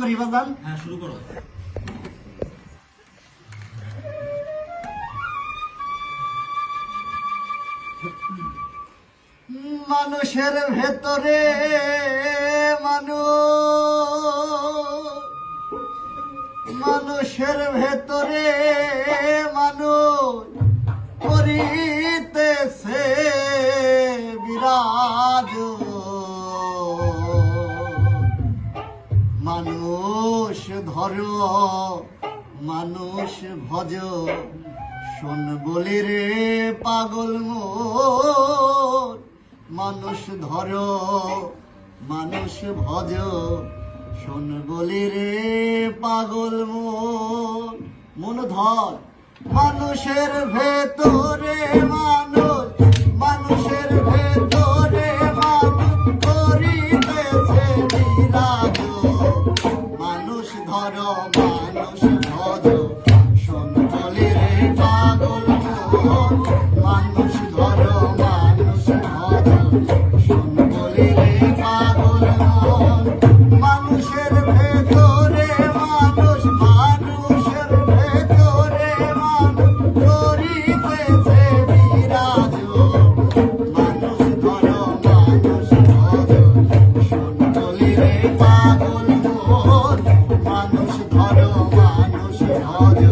করি বাজান। হ্যাঁ শুরু করো। মানুষের ভেতরে মানুষ মানুষের ভেতরে মানুষ মানুষ ধর, মানুষ ভজ। শোন বলি রে পাগল মোর, মানুষ ধর, মানুষ ভজ। শোন বলি রে পাগল মন মন ধর, মানুষের ভেতরে মানুষ ধর মানুষ শোন বলি রে পাগল মন মানুষ ধর, মানুষ শোন বলি রে পাগল মন মানুষের ভেতরে মানুষ, মানুষের ভেতরে মানুষ।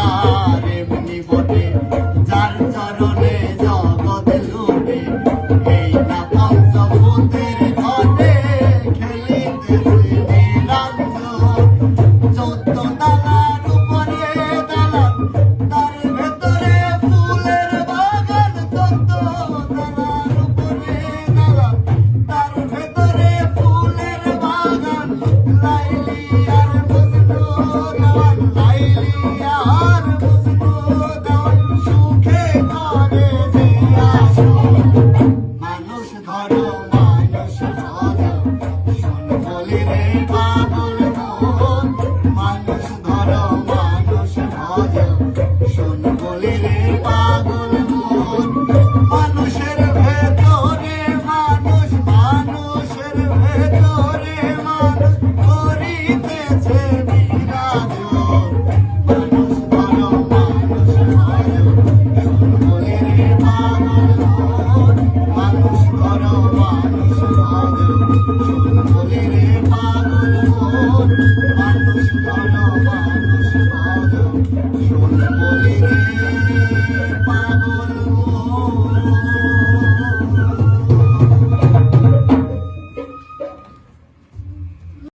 আর এমনি বটে। যার চরণে জগৎ লুটে, এই না পঞ্চভূতের ঘটে খেলিতেছে নীলাঞ্জন চোদ্দ তালার উপরে দালান, তার ভেতরে ফুলের বাগান, চোদ্দ তালার উপরে দালান, তার ভেতরে ফুলের বাগান, লাইলি শোন